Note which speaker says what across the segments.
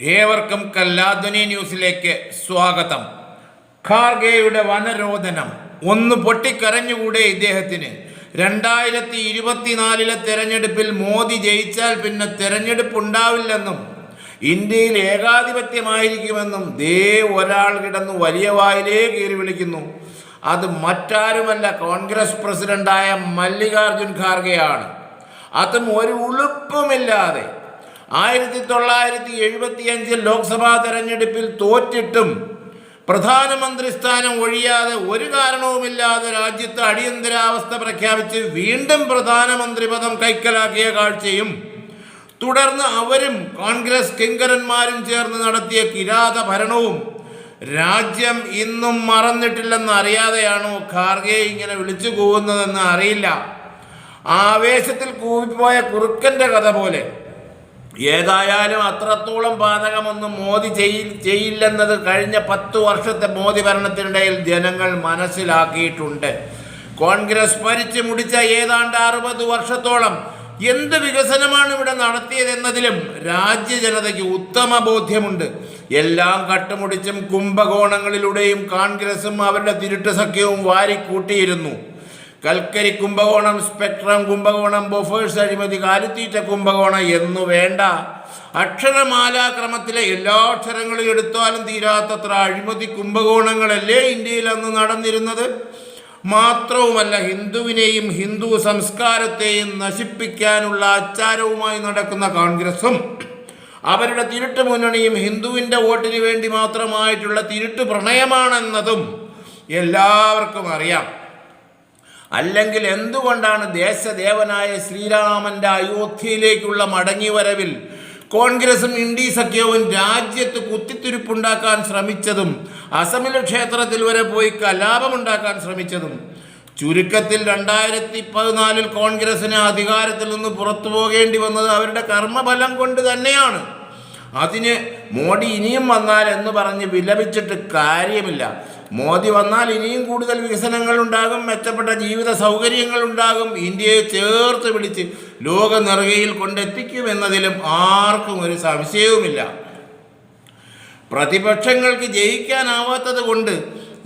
Speaker 1: ഏവർക്കും കല്ലാധ്വനി ന്യൂസിലേക്ക് സ്വാഗതം. ഖാർഗെയുടെ വനരോധനം ഒന്ന് പൊട്ടിക്കരഞ്ഞുകൂടെ ഇദ്ദേഹത്തിന്. രണ്ടായിരത്തി ഇരുപത്തിനാലിലെ തെരഞ്ഞെടുപ്പിൽ മോദി ജയിച്ചാൽ പിന്നെ തെരഞ്ഞെടുപ്പ് ഉണ്ടാവില്ലെന്നും ഇന്ത്യയിൽ ഏകാധിപത്യമായിരിക്കുമെന്നും ദേ ഒരാൾ കിടന്നു വലിയ വായിലേ കീറി വിളിക്കുന്നു. അത് മറ്റാരുമല്ല കോൺഗ്രസ് പ്രസിഡന്റായ മല്ലികാർജുൻ ഖാർഗെയാണ്. അതും ഒരു ഉളുപ്പുമില്ലാതെ ആയിരത്തി തൊള്ളായിരത്തി എഴുപത്തി അഞ്ചിൽ ലോക്സഭാ തെരഞ്ഞെടുപ്പിൽ തോറ്റിട്ടും പ്രധാനമന്ത്രി സ്ഥാനം ഒഴിയാതെ ഒരു കാരണവുമില്ലാതെ രാജ്യത്ത് അടിയന്തരാവസ്ഥ പ്രഖ്യാപിച്ച് വീണ്ടും പ്രധാനമന്ത്രി പദം കൈക്കലാക്കിയ കാഴ്ചയും തുടർന്ന് അവരും കോൺഗ്രസ് കിങ്കരന്മാരും ചേർന്ന് നടത്തിയ കിരാത ഭരണവും രാജ്യം ഇന്നും മറന്നിട്ടില്ലെന്ന് അറിയാതെയാണോ ഖാർഗെ ഇങ്ങനെ വിളിച്ചു കൂവുന്നതെന്ന് അറിയില്ല. ആവേശത്തിൽ കൂവിപ്പോയ കുറുക്കന്റെ കഥ പോലെ. ഏതായാലും അത്രത്തോളം പാതകമൊന്നും മോദി ചെയ്യി ചെയ്യില്ലെന്നത് കഴിഞ്ഞ പത്ത് വർഷത്തെ മോദി ഭരണത്തിനിടയിൽ ജനങ്ങൾ മനസ്സിലാക്കിയിട്ടുണ്ട്. കോൺഗ്രസ് ഭരിച്ച് മുടിച്ച ഏതാണ്ട് അറുപത് വർഷത്തോളം എന്ത് വികസനമാണ് ഇവിടെ നടത്തിയതെന്നതിലും രാജ്യ ജനതയ്ക്ക് ഉത്തമ ബോധ്യമുണ്ട്. എല്ലാം കട്ടുമുടിച്ചും കുംഭകോണങ്ങളിലൂടെയും കോൺഗ്രസും അവരുടെ തിരുട്ട് സഖ്യവും വാരിക്കൂട്ടിയിരുന്നു. കൽക്കരി കുംഭകോണം സ്പെക്ട്രം കുംഭകോണം ബൊഫേഴ്സ് അഴിമതി കാലിത്തീറ്റ കുംഭകോണം എന്നു വേണ്ട. അക്ഷരമാലാക്രമത്തിലെ എല്ലാ അക്ഷരങ്ങളും എടുത്താലും തീരാത്തത്ര അഴിമതി കുംഭകോണങ്ങളല്ലേ ഇന്ത്യയിൽ അന്ന് നടന്നിരുന്നത്? മാത്രവുമല്ല ഹിന്ദുവിനെയും ഹിന്ദു സംസ്കാരത്തെയും നശിപ്പിക്കാനുള്ള ആചാരവുമായി നടക്കുന്ന കോൺഗ്രസും അവരുടെ തിരുട്ട് മുന്നണിയും ഹിന്ദുവിന്റെ വോട്ടിന് വേണ്ടി മാത്രമായിട്ടുള്ള തിരുട്ട് പ്രണയമാണെന്നതും എല്ലാവർക്കും അറിയാം. അല്ലെങ്കിൽ എന്തുകൊണ്ടാണ് ദേശദേവനായ ശ്രീരാമന്റെ അയോധ്യയിലേക്കുള്ള മടങ്ങിവരവിൽ കോൺഗ്രസും ഇന്ത്യ സഖ്യവും രാജ്യത്ത് കുത്തിത്തിരിപ്പുണ്ടാക്കാൻ ശ്രമിച്ചതും അസമിലെ ക്ഷേത്രത്തിൽ വരെ പോയി കലാപമുണ്ടാക്കാൻ ശ്രമിച്ചതും? ചുരുക്കത്തിൽ രണ്ടായിരത്തി പതിനാലിൽ കോൺഗ്രസിന് അധികാരത്തിൽ നിന്ന് പുറത്തു പോകേണ്ടി വന്നത് അവരുടെ കർമ്മഫലം കൊണ്ട് തന്നെയാണ്. അതിന് മോഡി ഇനിയും വന്നാൽ എന്ന് പറഞ്ഞ് വിലപിച്ചിട്ട് കാര്യമില്ല. മോദി വന്നാൽ ഇനിയും കൂടുതൽ വികസനങ്ങൾ ഉണ്ടാകും മെച്ചപ്പെട്ട ജീവിത സൗകര്യങ്ങൾ ഉണ്ടാകും ഇന്ത്യയെ ചേർത്ത് പിടിച്ച് ലോക നെറുകയിൽ കൊണ്ടെത്തിക്കുമെന്നതിലും ആർക്കും ഒരു സംശയവുമില്ല. പ്രതിപക്ഷങ്ങൾക്ക് ജയിക്കാനാവാത്തത് കൊണ്ട്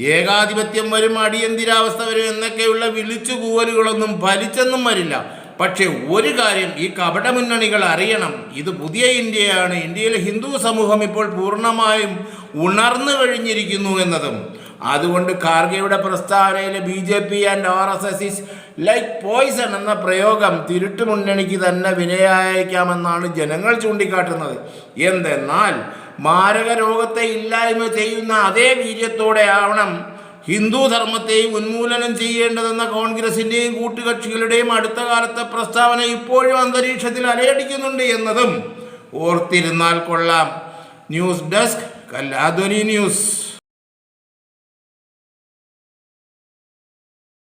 Speaker 1: ഏകാധിപത്യം വരും അടിയന്തിരാവസ്ഥ വരും എന്നൊക്കെയുള്ള വിളിച്ചുകൂവലുകളൊന്നും ഫലിച്ചെന്നും വരില്ല. പക്ഷെ ഒരു കാര്യം ഈ കപട മുന്നണികൾ അറിയണം. ഇത് പുതിയ ഇന്ത്യയാണ്. ഇന്ത്യയിലെ ഹിന്ദു സമൂഹം ഇപ്പോൾ പൂർണമായും ഉണർന്നു കഴിഞ്ഞിരിക്കുന്നു എന്നതും. അതുകൊണ്ട് ഖാർഗെയുടെ പ്രസ്താവനയിലെ B J P and R S S is like poison എന്ന പ്രയോഗം തിരുട്ട് മുന്നണിക്ക് തന്നെ വിനയായേക്കാമെന്നാണ് ജനങ്ങൾ ചൂണ്ടിക്കാട്ടുന്നത്. എന്തെന്നാൽ മാരക രോഗത്തെ ഇല്ലായ്മ ചെയ്യുന്ന അതേ വീര്യത്തോടെ ആവണം ഹിന്ദു ധർമ്മത്തെയും ഉന്മൂലനം ചെയ്യേണ്ടതെന്ന കോൺഗ്രസിന്റെയും കൂട്ടുകക്ഷികളുടെയും അടുത്ത കാലത്തെ പ്രസ്താവന ഇപ്പോഴും അന്തരീക്ഷത്തിൽ അലയടിക്കുന്നുണ്ട് എന്നതും ഓർത്തിരുന്നാൽ കൊള്ളാം. ന്യൂസ് ഡെസ്ക് കല്ലാധ്വനി ന്യൂസ്.